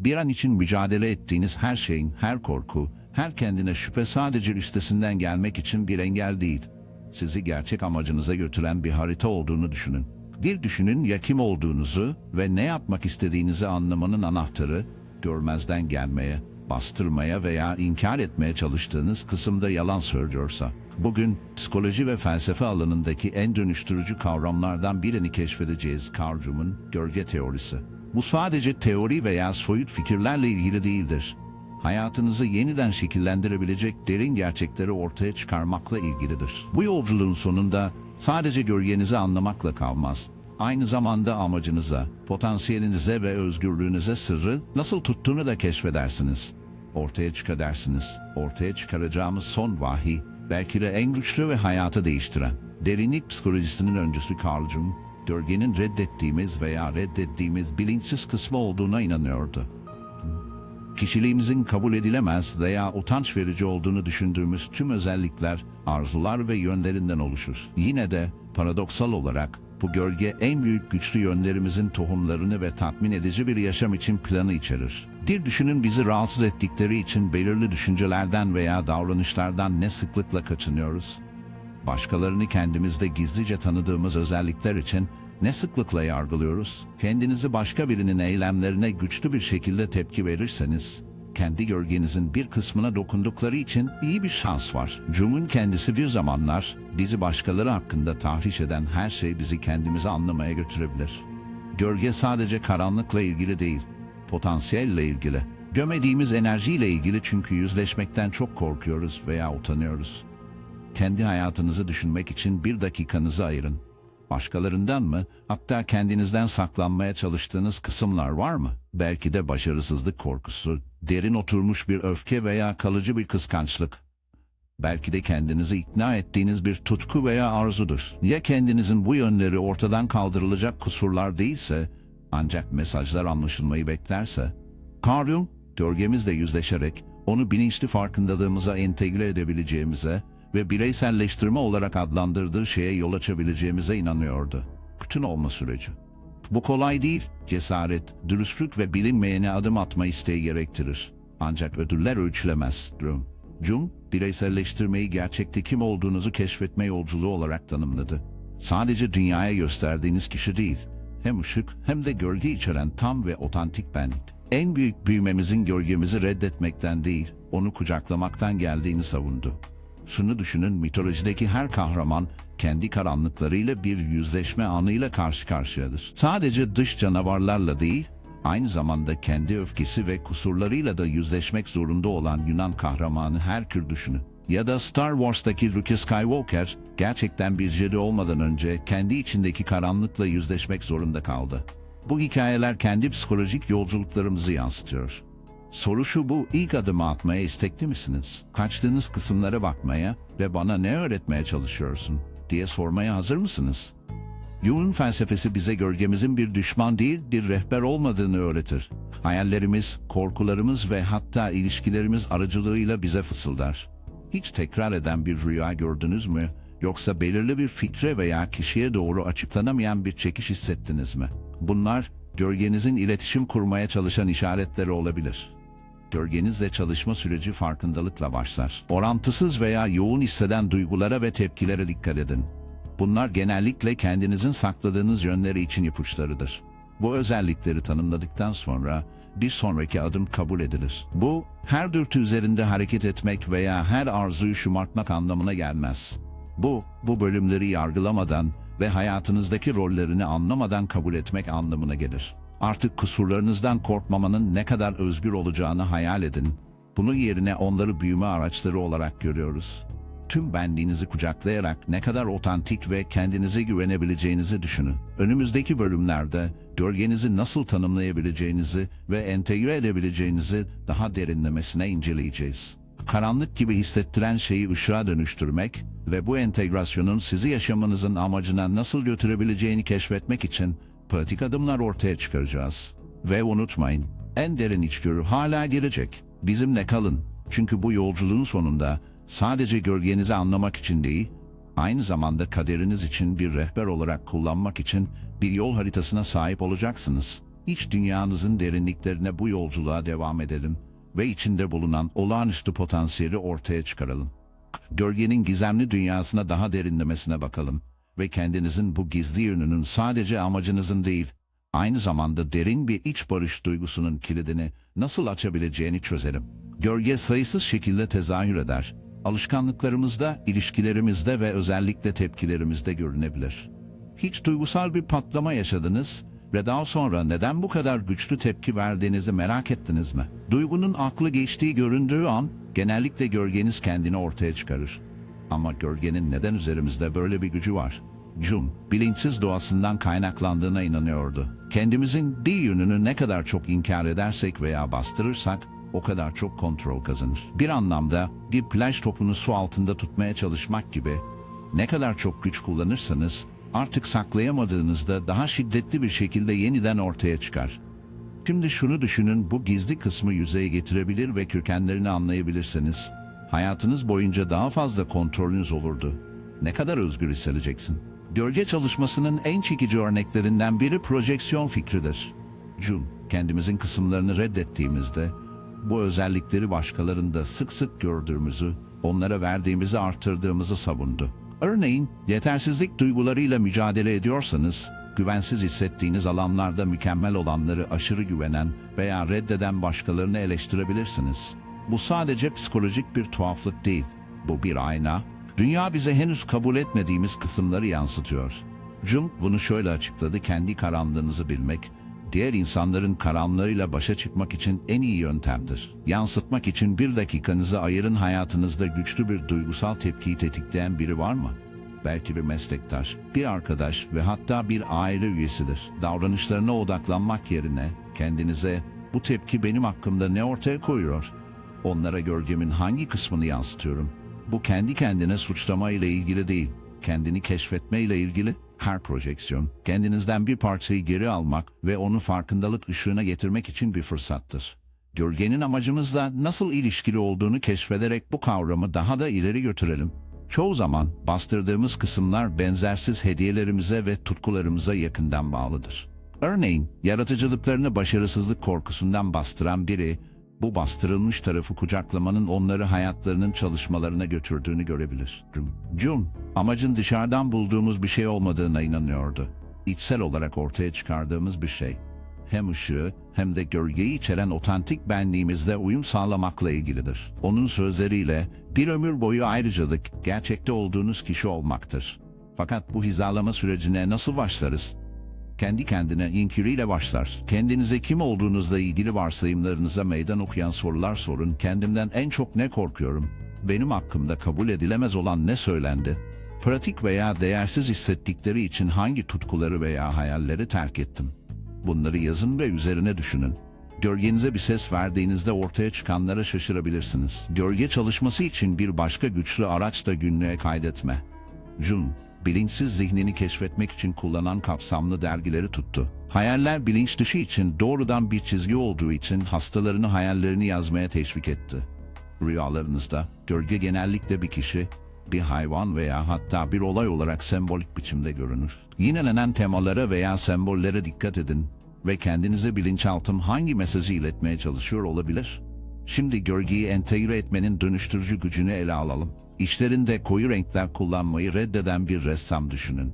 Bir an için mücadele ettiğiniz her şeyin, her korku, her kendine şüphe sadece üstesinden gelmek için bir engel değil. Sizi gerçek amacınıza götüren bir harita olduğunu düşünün. Bir düşünün ya kim olduğunuzu ve ne yapmak istediğinizi anlamanın anahtarı, görmezden gelmeye, bastırmaya veya inkar etmeye çalıştığınız kısımda yalan söylüyorsa. Bugün psikoloji ve felsefe alanındaki en dönüştürücü kavramlardan birini keşfedeceğiz Carl Jung'un gölge teorisi. Bu sadece teori veya soyut fikirlerle ilgili değildir. Hayatınızı yeniden şekillendirebilecek derin gerçekleri ortaya çıkarmakla ilgilidir. Bu yolculuğun sonunda sadece gölgenizi anlamakla kalmaz. Aynı zamanda amacınıza, potansiyelinize ve özgürlüğünüze sırrı nasıl tuttuğunu da keşfedersiniz. Ortaya çıkadarsınız. Ortaya çıkaracağımız son vahiy, belki de en güçlü ve hayatı değiştiren. Derinlik psikolojisinin öncüsü Carl Jung, gölgenin reddettiğimiz veya reddettiğimiz bilinçsiz kısmı olduğuna inanıyordu kişiliğimizin kabul edilemez veya utanç verici olduğunu düşündüğümüz tüm özellikler, arzular ve yönlerinden oluşur. Yine de paradoksal olarak bu gölge en büyük güçlü yönlerimizin tohumlarını ve tatmin edici bir yaşam için planı içerir. Bir düşünün bizi rahatsız ettikleri için belirli düşüncelerden veya davranışlardan ne sıklıkla kaçınıyoruz? Başkalarını kendimizde gizlice tanıdığımız özellikler için ne sıklıkla yargılıyoruz? Kendinizi başka birinin eylemlerine güçlü bir şekilde tepki verirseniz, kendi gölgenizin bir kısmına dokundukları için iyi bir şans var. Jung'un kendisi bir zamanlar bizi başkaları hakkında tahriş eden her şey bizi kendimizi anlamaya götürebilir. Gölge sadece karanlıkla ilgili değil, potansiyelle ilgili. Gömediğimiz enerjiyle ilgili çünkü yüzleşmekten çok korkuyoruz veya utanıyoruz. Kendi hayatınızı düşünmek için bir dakikanızı ayırın. Başkalarından mı, hatta kendinizden saklanmaya çalıştığınız kısımlar var mı? Belki de başarısızlık korkusu, derin oturmuş bir öfke veya kalıcı bir kıskançlık. Belki de kendinizi ikna ettiğiniz bir tutku veya arzudur. Ya kendinizin bu yönleri ortadan kaldırılacak kusurlar değilse, ancak mesajlar anlaşılmayı beklerse, Carl Jung, gölgemizle yüzleşerek onu bilinçli farkındalığımıza entegre edebileceğimize ve bireyselleştirme olarak adlandırdığı şeye yol açabileceğimize inanıyordu. Bütün olma süreci. Bu kolay değil, cesaret, dürüstlük ve bilinmeyene adım atma isteği gerektirir. Ancak ödüller ölçülemez. Jung, Jung, bireyselleştirmeyi gerçekte kim olduğunuzu keşfetme yolculuğu olarak tanımladı. Sadece dünyaya gösterdiğiniz kişi değil, hem ışık hem de gölge içeren tam ve otantik benlik. En büyük büyümemizin gölgemizi reddetmekten değil, onu kucaklamaktan geldiğini savundu. Şunu düşünün mitolojideki her kahraman kendi karanlıklarıyla bir yüzleşme anıyla karşı karşıyadır. Sadece dış canavarlarla değil, aynı zamanda kendi öfkesi ve kusurlarıyla da yüzleşmek zorunda olan Yunan kahramanı Herkül düşünün. Ya da Star Wars'taki Luke Skywalker gerçekten bir Jedi olmadan önce kendi içindeki karanlıkla yüzleşmek zorunda kaldı. Bu hikayeler kendi psikolojik yolculuklarımızı yansıtıyor. Soru şu bu, ilk adımı atmaya istekli misiniz? Kaçtığınız kısımlara bakmaya ve bana ne öğretmeye çalışıyorsun diye sormaya hazır mısınız? Jung'un felsefesi bize gölgemizin bir düşman değil, bir rehber olmadığını öğretir. Hayallerimiz, korkularımız ve hatta ilişkilerimiz aracılığıyla bize fısıldar. Hiç tekrar eden bir rüya gördünüz mü? Yoksa belirli bir fikre veya kişiye doğru açıklanamayan bir çekiş hissettiniz mi? Bunlar, gölgenizin iletişim kurmaya çalışan işaretleri olabilir. Gölgenizle çalışma süreci farkındalıkla başlar. Orantısız veya yoğun hisseden duygulara ve tepkilere dikkat edin. Bunlar genellikle kendinizin sakladığınız yönleri için ipuçlarıdır. Bu özellikleri tanımladıktan sonra bir sonraki adım kabul edilir. Bu, her dürtü üzerinde hareket etmek veya her arzuyu şımartmak anlamına gelmez. Bu, bu bölümleri yargılamadan ve hayatınızdaki rollerini anlamadan kabul etmek anlamına gelir. Artık kusurlarınızdan korkmamanın ne kadar özgür olacağını hayal edin. Bunun yerine onları büyüme araçları olarak görüyoruz. Tüm benliğinizi kucaklayarak ne kadar otantik ve kendinize güvenebileceğinizi düşünün. Önümüzdeki bölümlerde gölgenizi nasıl tanımlayabileceğinizi ve entegre edebileceğinizi daha derinlemesine inceleyeceğiz. Karanlık gibi hissettiren şeyi ışığa dönüştürmek ve bu entegrasyonun sizi yaşamınızın amacına nasıl götürebileceğini keşfetmek için pratik adımlar ortaya çıkaracağız. Ve unutmayın, en derin içgörü hala gelecek. Bizimle kalın. Çünkü bu yolculuğun sonunda sadece gölgenizi anlamak için değil, aynı zamanda kaderiniz için bir rehber olarak kullanmak için bir yol haritasına sahip olacaksınız. iç dünyanızın derinliklerine bu yolculuğa devam edelim ve içinde bulunan olağanüstü potansiyeli ortaya çıkaralım. Gölgenin gizemli dünyasına daha derinlemesine bakalım ve kendinizin bu gizli yönünün sadece amacınızın değil, aynı zamanda derin bir iç barış duygusunun kilidini nasıl açabileceğini çözelim. Gölge sayısız şekilde tezahür eder. Alışkanlıklarımızda, ilişkilerimizde ve özellikle tepkilerimizde görünebilir. Hiç duygusal bir patlama yaşadınız ve daha sonra neden bu kadar güçlü tepki verdiğinizi merak ettiniz mi? Duygunun aklı geçtiği göründüğü an genellikle gölgeniz kendini ortaya çıkarır. Ama gölgenin neden üzerimizde böyle bir gücü var? Jung, bilinçsiz doğasından kaynaklandığına inanıyordu. Kendimizin bir yönünü ne kadar çok inkar edersek veya bastırırsak, o kadar çok kontrol kazanır. Bir anlamda bir plaj topunu su altında tutmaya çalışmak gibi, ne kadar çok güç kullanırsanız, artık saklayamadığınızda daha şiddetli bir şekilde yeniden ortaya çıkar. Şimdi şunu düşünün, bu gizli kısmı yüzeye getirebilir ve kökenlerini anlayabilirseniz, hayatınız boyunca daha fazla kontrolünüz olurdu. Ne kadar özgür hissedeceksin. Gölge çalışmasının en çekici örneklerinden biri projeksiyon fikridir. Jung, kendimizin kısımlarını reddettiğimizde, bu özellikleri başkalarında sık sık gördüğümüzü, onlara verdiğimizi artırdığımızı savundu. Örneğin, yetersizlik duygularıyla mücadele ediyorsanız, güvensiz hissettiğiniz alanlarda mükemmel olanları aşırı güvenen veya reddeden başkalarını eleştirebilirsiniz. Bu sadece psikolojik bir tuhaflık değil, bu bir ayna. Dünya bize henüz kabul etmediğimiz kısımları yansıtıyor. Jung bunu şöyle açıkladı, kendi karanlığınızı bilmek, diğer insanların karanlığıyla başa çıkmak için en iyi yöntemdir. Yansıtmak için bir dakikanızı ayırın hayatınızda güçlü bir duygusal tepkiyi tetikleyen biri var mı? Belki bir meslektaş, bir arkadaş ve hatta bir aile üyesidir. Davranışlarına odaklanmak yerine kendinize bu tepki benim hakkımda ne ortaya koyuyor? Onlara gölgemin hangi kısmını yansıtıyorum? Bu kendi kendine suçlama ile ilgili değil, kendini keşfetme ile ilgili her projeksiyon, kendinizden bir parçayı geri almak ve onu farkındalık ışığına getirmek için bir fırsattır. Gölgenin amacımızla nasıl ilişkili olduğunu keşfederek bu kavramı daha da ileri götürelim. Çoğu zaman bastırdığımız kısımlar benzersiz hediyelerimize ve tutkularımıza yakından bağlıdır. Örneğin, yaratıcılıklarını başarısızlık korkusundan bastıran biri, bu bastırılmış tarafı kucaklamanın onları hayatlarının çalışmalarına götürdüğünü görebilir. Jung, amacın dışarıdan bulduğumuz bir şey olmadığına inanıyordu. İçsel olarak ortaya çıkardığımız bir şey. Hem ışığı hem de gölgeyi içeren otantik benliğimizle uyum sağlamakla ilgilidir. Onun sözleriyle bir ömür boyu ayrıcalık gerçekte olduğunuz kişi olmaktır. Fakat bu hizalama sürecine nasıl başlarız? Kendi kendine inkiriyle başlar. Kendinize kim olduğunuzla ilgili varsayımlarınıza meydan okuyan sorular sorun. Kendimden en çok ne korkuyorum? Benim hakkımda kabul edilemez olan ne söylendi? Pratik veya değersiz hissettikleri için hangi tutkuları veya hayalleri terk ettim? Bunları yazın ve üzerine düşünün. Gölgenize bir ses verdiğinizde ortaya çıkanlara şaşırabilirsiniz. Gölge çalışması için bir başka güçlü araç da günlüğe kaydetme. Jung, bilinçsiz zihnini keşfetmek için kullanan kapsamlı dergileri tuttu. Hayaller bilinç dışı için doğrudan bir çizgi olduğu için hastalarını hayallerini yazmaya teşvik etti. Rüyalarınızda gölge genellikle bir kişi, bir hayvan veya hatta bir olay olarak sembolik biçimde görünür. Yinelenen temalara veya sembollere dikkat edin ve kendinize bilinçaltım hangi mesajı iletmeye çalışıyor olabilir? Şimdi gölgeyi entegre etmenin dönüştürücü gücünü ele alalım. İşlerinde koyu renkler kullanmayı reddeden bir ressam düşünün.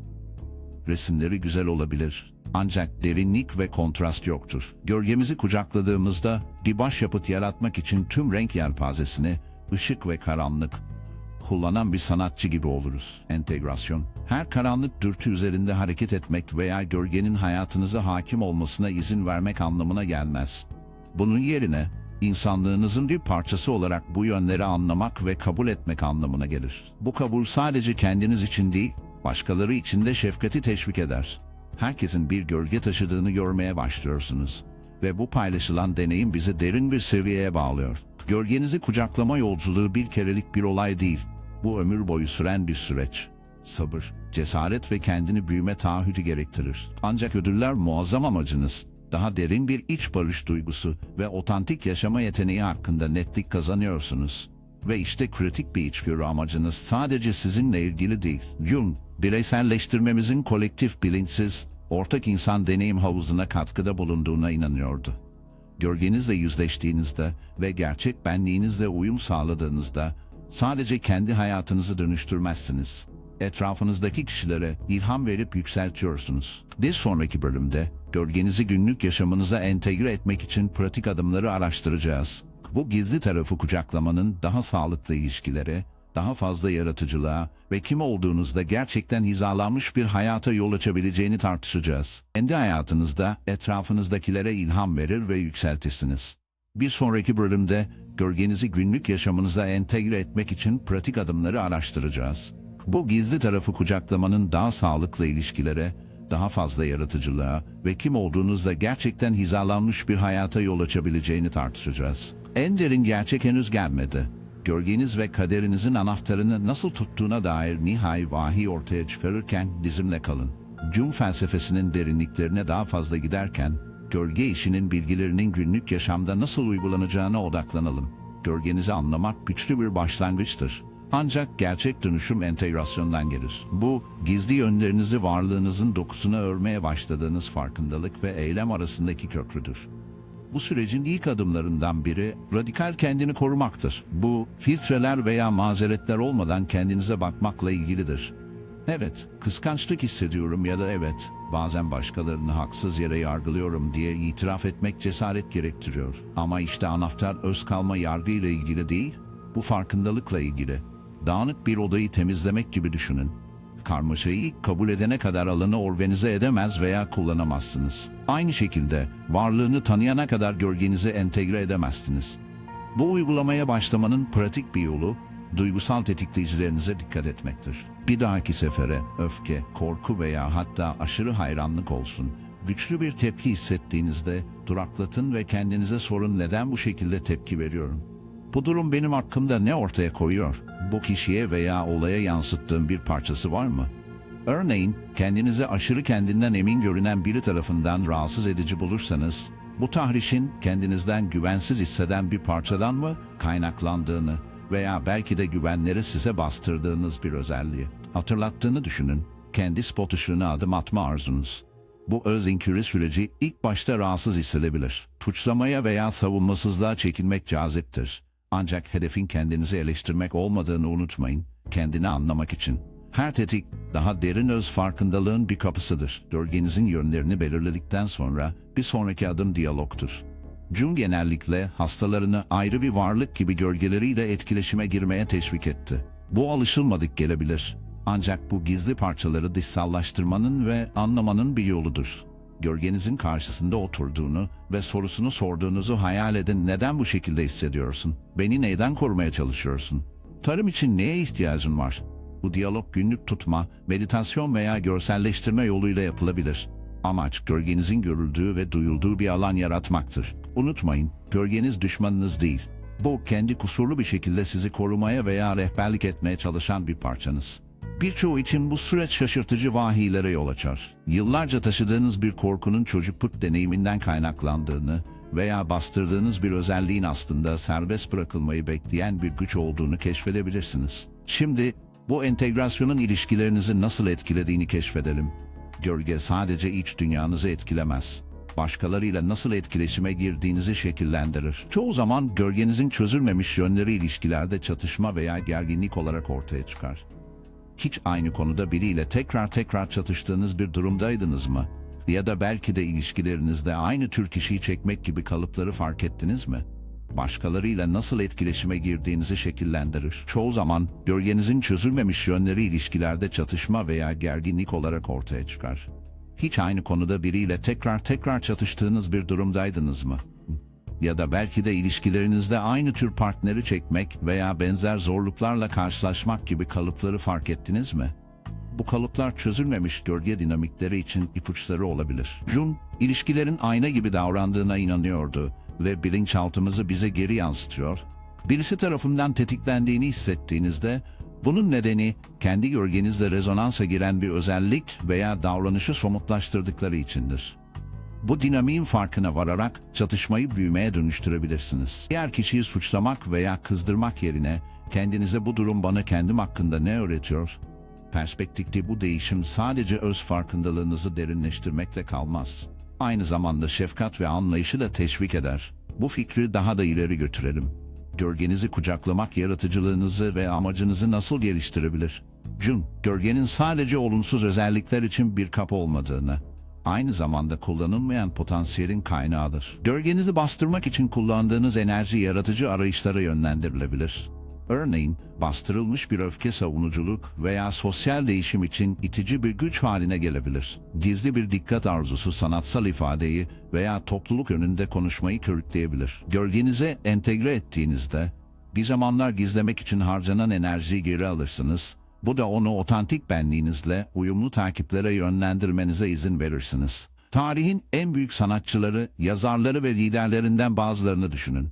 Resimleri güzel olabilir ancak derinlik ve kontrast yoktur. Gölgemizi kucakladığımızda bir başyapıt yaratmak için tüm renk yelpazesini, ışık ve karanlık kullanan bir sanatçı gibi oluruz. Entegrasyon, her karanlık dürtü üzerinde hareket etmek veya gölgenin hayatınıza hakim olmasına izin vermek anlamına gelmez. Bunun yerine insanlığınızın bir parçası olarak bu yönleri anlamak ve kabul etmek anlamına gelir. Bu kabul sadece kendiniz için değil, başkaları için de şefkati teşvik eder. Herkesin bir gölge taşıdığını görmeye başlıyorsunuz ve bu paylaşılan deneyim bizi derin bir seviyeye bağlıyor. Gölgenizi kucaklama yolculuğu bir kerelik bir olay değil, bu ömür boyu süren bir süreç. Sabır, cesaret ve kendini büyüme taahhüdü gerektirir. Ancak ödüller muazzam amacınız, daha derin bir iç barış duygusu ve otantik yaşama yeteneği hakkında netlik kazanıyorsunuz. Ve işte kritik bir içgörü amacınız sadece sizinle ilgili değil. Jung, bireyselleştirmemizin kolektif bilinçsiz, ortak insan deneyim havuzuna katkıda bulunduğuna inanıyordu. Gölgenizle yüzleştiğinizde ve gerçek benliğinizle uyum sağladığınızda sadece kendi hayatınızı dönüştürmezsiniz. Etrafınızdaki kişilere ilham verip yükseltiyorsunuz. Bir sonraki bölümde gölgenizi günlük yaşamınıza entegre etmek için pratik adımları araştıracağız. Bu gizli tarafı kucaklamanın daha sağlıklı ilişkilere, daha fazla yaratıcılığa ve kim olduğunuzda gerçekten hizalanmış bir hayata yol açabileceğini tartışacağız. Kendi hayatınızda etrafınızdakilere ilham verir ve yükseltirsiniz. Bir sonraki bölümde gölgenizi günlük yaşamınıza entegre etmek için pratik adımları araştıracağız. Bu gizli tarafı kucaklamanın daha sağlıklı ilişkilere, daha fazla yaratıcılığa ve kim olduğunuzda gerçekten hizalanmış bir hayata yol açabileceğini tartışacağız. En derin gerçek henüz gelmedi. Gölgeniz ve kaderinizin anahtarını nasıl tuttuğuna dair nihai vahiy ortaya çıkarırken bizimle kalın. Cum felsefesinin derinliklerine daha fazla giderken, gölge işinin bilgilerinin günlük yaşamda nasıl uygulanacağına odaklanalım. Gölgenizi anlamak güçlü bir başlangıçtır. Ancak gerçek dönüşüm entegrasyondan gelir. Bu, gizli yönlerinizi varlığınızın dokusuna örmeye başladığınız farkındalık ve eylem arasındaki köprüdür. Bu sürecin ilk adımlarından biri radikal kendini korumaktır. Bu filtreler veya mazeretler olmadan kendinize bakmakla ilgilidir. Evet, kıskançlık hissediyorum ya da evet, bazen başkalarını haksız yere yargılıyorum diye itiraf etmek cesaret gerektiriyor. Ama işte anahtar öz kalma yargıyla ilgili değil, bu farkındalıkla ilgili. Dağınık bir odayı temizlemek gibi düşünün karmaşayı kabul edene kadar alanı organize edemez veya kullanamazsınız. Aynı şekilde varlığını tanıyana kadar gölgenizi entegre edemezsiniz. Bu uygulamaya başlamanın pratik bir yolu, duygusal tetikleyicilerinize dikkat etmektir. Bir dahaki sefere öfke, korku veya hatta aşırı hayranlık olsun. Güçlü bir tepki hissettiğinizde duraklatın ve kendinize sorun neden bu şekilde tepki veriyorum? Bu durum benim hakkımda ne ortaya koyuyor? Bu kişiye veya olaya yansıttığım bir parçası var mı? Örneğin kendinize aşırı kendinden emin görünen biri tarafından rahatsız edici bulursanız, bu tahrişin kendinizden güvensiz hisseden bir parçadan mı kaynaklandığını veya belki de güvenleri size bastırdığınız bir özelliği hatırlattığını düşünün. Kendi spot ışığına adım atma arzunuz. Bu öz inkürü süreci ilk başta rahatsız hissedebilir. Tuçlamaya veya savunmasızlığa çekilmek caziptir. Ancak hedefin kendinizi eleştirmek olmadığını unutmayın, kendini anlamak için. Her tetik, daha derin öz farkındalığın bir kapısıdır. Gölgenizin yönlerini belirledikten sonra bir sonraki adım diyalogtur. Jung genellikle hastalarını ayrı bir varlık gibi gölgeleriyle etkileşime girmeye teşvik etti. Bu alışılmadık gelebilir. Ancak bu gizli parçaları dışsallaştırmanın ve anlamanın bir yoludur gölgenizin karşısında oturduğunu ve sorusunu sorduğunuzu hayal edin. Neden bu şekilde hissediyorsun? Beni neyden korumaya çalışıyorsun? Tarım için neye ihtiyacın var? Bu diyalog günlük tutma, meditasyon veya görselleştirme yoluyla yapılabilir. Amaç gölgenizin görüldüğü ve duyulduğu bir alan yaratmaktır. Unutmayın, gölgeniz düşmanınız değil. Bu kendi kusurlu bir şekilde sizi korumaya veya rehberlik etmeye çalışan bir parçanız. Birçoğu için bu süreç şaşırtıcı vahiylere yol açar. Yıllarca taşıdığınız bir korkunun çocukluk deneyiminden kaynaklandığını veya bastırdığınız bir özelliğin aslında serbest bırakılmayı bekleyen bir güç olduğunu keşfedebilirsiniz. Şimdi bu entegrasyonun ilişkilerinizi nasıl etkilediğini keşfedelim. Gölge sadece iç dünyanızı etkilemez. Başkalarıyla nasıl etkileşime girdiğinizi şekillendirir. Çoğu zaman gölgenizin çözülmemiş yönleri ilişkilerde çatışma veya gerginlik olarak ortaya çıkar hiç aynı konuda biriyle tekrar tekrar çatıştığınız bir durumdaydınız mı? Ya da belki de ilişkilerinizde aynı tür kişiyi çekmek gibi kalıpları fark ettiniz mi? Başkalarıyla nasıl etkileşime girdiğinizi şekillendirir. Çoğu zaman gölgenizin çözülmemiş yönleri ilişkilerde çatışma veya gerginlik olarak ortaya çıkar. Hiç aynı konuda biriyle tekrar tekrar çatıştığınız bir durumdaydınız mı? Ya da belki de ilişkilerinizde aynı tür partneri çekmek veya benzer zorluklarla karşılaşmak gibi kalıpları fark ettiniz mi? Bu kalıplar çözülmemiş gölge dinamikleri için ipuçları olabilir. Jung, ilişkilerin ayna gibi davrandığına inanıyordu ve bilinçaltımızı bize geri yansıtıyor. Birisi tarafından tetiklendiğini hissettiğinizde bunun nedeni kendi gölgenizle rezonansa giren bir özellik veya davranışı somutlaştırdıkları içindir. Bu dinamiğin farkına vararak çatışmayı büyümeye dönüştürebilirsiniz. Diğer kişiyi suçlamak veya kızdırmak yerine kendinize bu durum bana kendim hakkında ne öğretiyor? Perspektifte bu değişim sadece öz farkındalığınızı derinleştirmekle kalmaz. Aynı zamanda şefkat ve anlayışı da teşvik eder. Bu fikri daha da ileri götürelim. Gölgenizi kucaklamak yaratıcılığınızı ve amacınızı nasıl geliştirebilir? Jun, gölgenin sadece olumsuz özellikler için bir kapı olmadığını, aynı zamanda kullanılmayan potansiyelin kaynağıdır. Gölgenizi bastırmak için kullandığınız enerji yaratıcı arayışlara yönlendirilebilir. Örneğin, bastırılmış bir öfke savunuculuk veya sosyal değişim için itici bir güç haline gelebilir. Gizli bir dikkat arzusu sanatsal ifadeyi veya topluluk önünde konuşmayı körükleyebilir. Gölgenize entegre ettiğinizde, bir zamanlar gizlemek için harcanan enerjiyi geri alırsınız. Bu da onu otantik benliğinizle uyumlu takiplere yönlendirmenize izin verirsiniz. Tarihin en büyük sanatçıları, yazarları ve liderlerinden bazılarını düşünün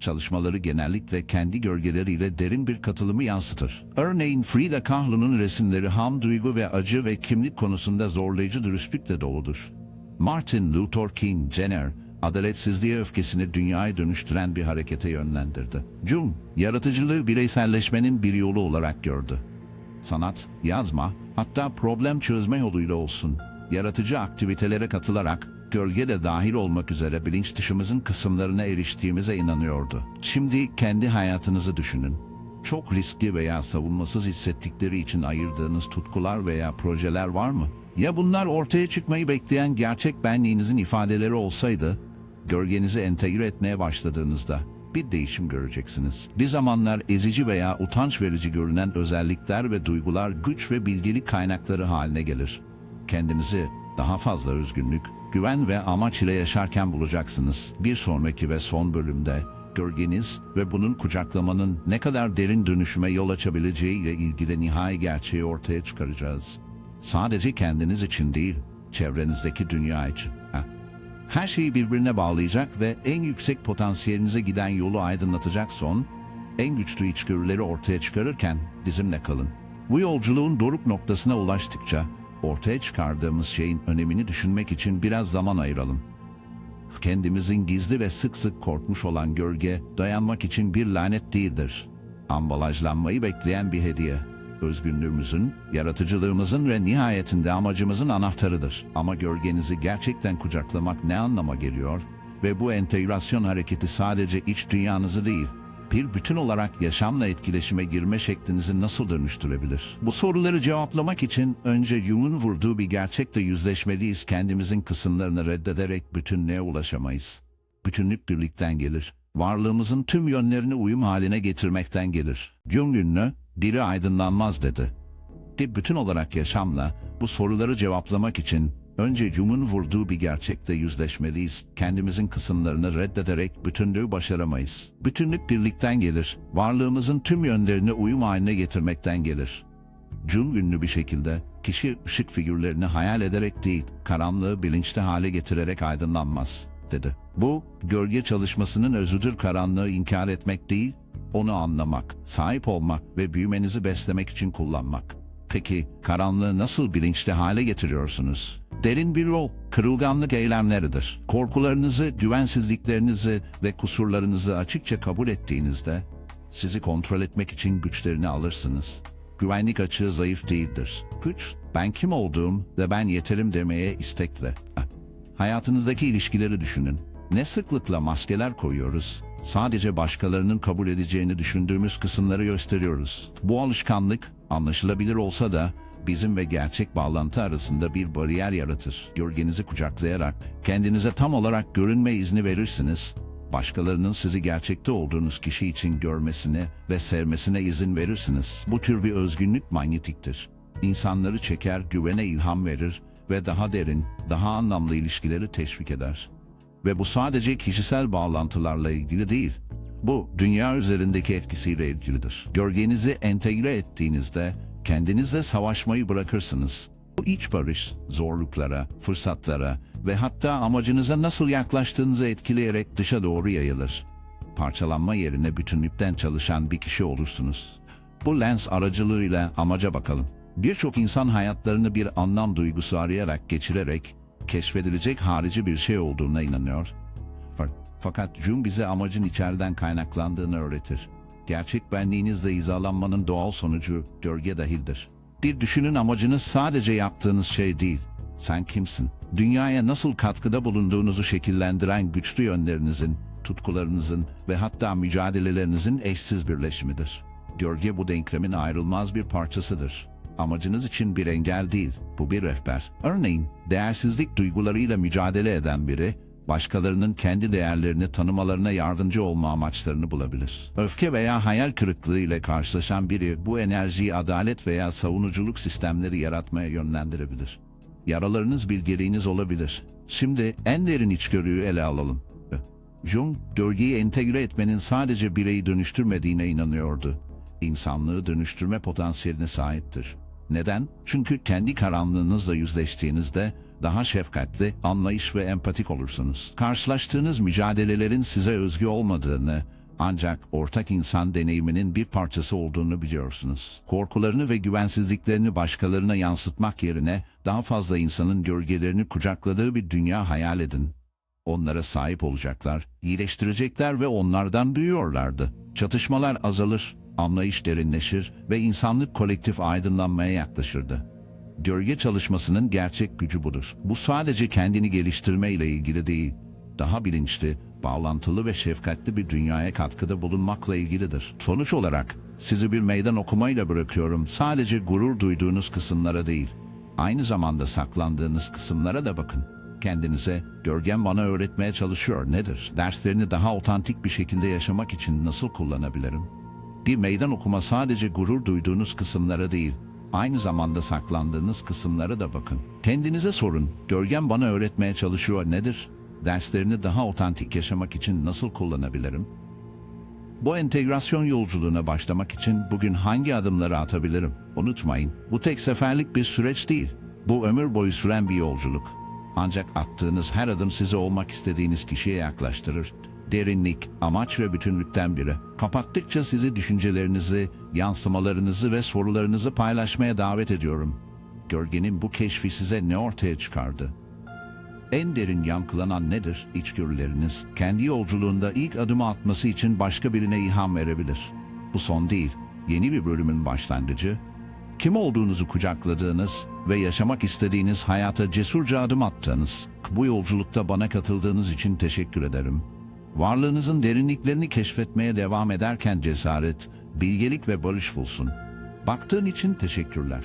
çalışmaları genellikle kendi gölgeleriyle derin bir katılımı yansıtır. Örneğin Frida Kahlo'nun resimleri ham duygu ve acı ve kimlik konusunda zorlayıcı dürüstlükle doludur. Martin Luther King Jr. adaletsizliğe öfkesini dünyayı dönüştüren bir harekete yönlendirdi. Jung, yaratıcılığı bireyselleşmenin bir yolu olarak gördü. Sanat, yazma, hatta problem çözme yoluyla olsun, yaratıcı aktivitelere katılarak gölge de dahil olmak üzere bilinç dışımızın kısımlarına eriştiğimize inanıyordu. Şimdi kendi hayatınızı düşünün. Çok riskli veya savunmasız hissettikleri için ayırdığınız tutkular veya projeler var mı? Ya bunlar ortaya çıkmayı bekleyen gerçek benliğinizin ifadeleri olsaydı, gölgenizi entegre etmeye başladığınızda bir değişim göreceksiniz. Bir zamanlar ezici veya utanç verici görünen özellikler ve duygular güç ve bilgili kaynakları haline gelir. Kendinizi daha fazla özgünlük, güven ve amaç ile yaşarken bulacaksınız. Bir sonraki ve son bölümde gölgeniz ve bunun kucaklamanın ne kadar derin dönüşüme yol açabileceği ile ilgili nihai gerçeği ortaya çıkaracağız. Sadece kendiniz için değil, çevrenizdeki dünya için. Her şeyi birbirine bağlayacak ve en yüksek potansiyelinize giden yolu aydınlatacak son, en güçlü içgörüleri ortaya çıkarırken bizimle kalın. Bu yolculuğun doruk noktasına ulaştıkça ortaya çıkardığımız şeyin önemini düşünmek için biraz zaman ayıralım. Kendimizin gizli ve sık sık korkmuş olan gölge dayanmak için bir lanet değildir. Ambalajlanmayı bekleyen bir hediye. Özgünlüğümüzün, yaratıcılığımızın ve nihayetinde amacımızın anahtarıdır. Ama gölgenizi gerçekten kucaklamak ne anlama geliyor? Ve bu entegrasyon hareketi sadece iç dünyanızı değil, bir bütün olarak yaşamla etkileşime girme şeklinizi nasıl dönüştürebilir? Bu soruları cevaplamak için önce Jung'un vurduğu bir gerçekle yüzleşmeliyiz. Kendimizin kısımlarını reddederek bütünlüğe ulaşamayız. Bütünlük birlikten gelir. Varlığımızın tüm yönlerini uyum haline getirmekten gelir. Jung ünlü, diri aydınlanmaz dedi. Bir bütün olarak yaşamla bu soruları cevaplamak için Önce Jung'un vurduğu bir gerçekle yüzleşmeliyiz. Kendimizin kısımlarını reddederek bütünlüğü başaramayız. Bütünlük birlikten gelir. Varlığımızın tüm yönlerini uyum haline getirmekten gelir. Jung ünlü bir şekilde kişi ışık figürlerini hayal ederek değil, karanlığı bilinçli hale getirerek aydınlanmaz, dedi. Bu, gölge çalışmasının özüdür karanlığı inkar etmek değil, onu anlamak, sahip olmak ve büyümenizi beslemek için kullanmak. Peki karanlığı nasıl bilinçli hale getiriyorsunuz? Derin bir yol, kırılganlık eylemleridir. Korkularınızı, güvensizliklerinizi ve kusurlarınızı açıkça kabul ettiğinizde sizi kontrol etmek için güçlerini alırsınız. Güvenlik açığı zayıf değildir. Güç, ben kim olduğum ve ben yeterim demeye istekle. Ah, Hayatınızdaki ilişkileri düşünün. Ne sıklıkla maskeler koyuyoruz? Sadece başkalarının kabul edeceğini düşündüğümüz kısımları gösteriyoruz. Bu alışkanlık anlaşılabilir olsa da bizim ve gerçek bağlantı arasında bir bariyer yaratır. Gölgenizi kucaklayarak kendinize tam olarak görünme izni verirsiniz. Başkalarının sizi gerçekte olduğunuz kişi için görmesine ve sevmesine izin verirsiniz. Bu tür bir özgünlük manyetiktir. İnsanları çeker, güvene ilham verir ve daha derin, daha anlamlı ilişkileri teşvik eder. Ve bu sadece kişisel bağlantılarla ilgili değil. Bu dünya üzerindeki etkisiyle ilgilidir. Gölgenizi entegre ettiğinizde kendinizle savaşmayı bırakırsınız. Bu iç barış zorluklara, fırsatlara ve hatta amacınıza nasıl yaklaştığınızı etkileyerek dışa doğru yayılır. Parçalanma yerine bütünlükten çalışan bir kişi olursunuz. Bu lens aracılığıyla amaca bakalım. Birçok insan hayatlarını bir anlam duygusu arayarak geçirerek keşfedilecek harici bir şey olduğuna inanıyor. Fa- Fakat Jung bize amacın içeriden kaynaklandığını öğretir. Gerçek benliğinizle hizalanmanın doğal sonucu gölge dahildir. Bir düşünün amacınız sadece yaptığınız şey değil. Sen kimsin? Dünyaya nasıl katkıda bulunduğunuzu şekillendiren güçlü yönlerinizin, tutkularınızın ve hatta mücadelelerinizin eşsiz birleşimidir. Gölge bu denklemin ayrılmaz bir parçasıdır. Amacınız için bir engel değil, bu bir rehber. Örneğin, değersizlik duygularıyla mücadele eden biri, başkalarının kendi değerlerini tanımalarına yardımcı olma amaçlarını bulabilir. Öfke veya hayal kırıklığı ile karşılaşan biri bu enerjiyi adalet veya savunuculuk sistemleri yaratmaya yönlendirebilir. Yaralarınız bir gereğiniz olabilir. Şimdi en derin içgörüyü ele alalım. Jung, gölgeyi entegre etmenin sadece bireyi dönüştürmediğine inanıyordu. İnsanlığı dönüştürme potansiyeline sahiptir. Neden? Çünkü kendi karanlığınızla yüzleştiğinizde daha şefkatli, anlayış ve empatik olursunuz. Karşılaştığınız mücadelelerin size özgü olmadığını, ancak ortak insan deneyiminin bir parçası olduğunu biliyorsunuz. Korkularını ve güvensizliklerini başkalarına yansıtmak yerine daha fazla insanın gölgelerini kucakladığı bir dünya hayal edin. Onlara sahip olacaklar, iyileştirecekler ve onlardan büyüyorlardı. Çatışmalar azalır, anlayış derinleşir ve insanlık kolektif aydınlanmaya yaklaşırdı. Gölge çalışmasının gerçek gücü budur. Bu sadece kendini geliştirme ile ilgili değil, daha bilinçli, bağlantılı ve şefkatli bir dünyaya katkıda bulunmakla ilgilidir. Sonuç olarak sizi bir meydan okumayla bırakıyorum. Sadece gurur duyduğunuz kısımlara değil, aynı zamanda saklandığınız kısımlara da bakın. Kendinize, gölgen bana öğretmeye çalışıyor nedir? Derslerini daha otantik bir şekilde yaşamak için nasıl kullanabilirim? Bir meydan okuma sadece gurur duyduğunuz kısımlara değil, aynı zamanda saklandığınız kısımlara da bakın. Kendinize sorun, gölgen bana öğretmeye çalışıyor nedir? Derslerini daha otantik yaşamak için nasıl kullanabilirim? Bu entegrasyon yolculuğuna başlamak için bugün hangi adımları atabilirim? Unutmayın, bu tek seferlik bir süreç değil. Bu ömür boyu süren bir yolculuk. Ancak attığınız her adım sizi olmak istediğiniz kişiye yaklaştırır. Derinlik, amaç ve bütünlükten biri. Kapattıkça sizi düşüncelerinizi, yansımalarınızı ve sorularınızı paylaşmaya davet ediyorum. Gölgenin bu keşfi size ne ortaya çıkardı? En derin yankılanan nedir? İçgörüleriniz, kendi yolculuğunda ilk adımı atması için başka birine ilham verebilir. Bu son değil, yeni bir bölümün başlangıcı. Kim olduğunuzu kucakladığınız ve yaşamak istediğiniz hayata cesurca adım attığınız, bu yolculukta bana katıldığınız için teşekkür ederim. Varlığınızın derinliklerini keşfetmeye devam ederken cesaret, bilgelik ve barış bulsun. Baktığın için teşekkürler.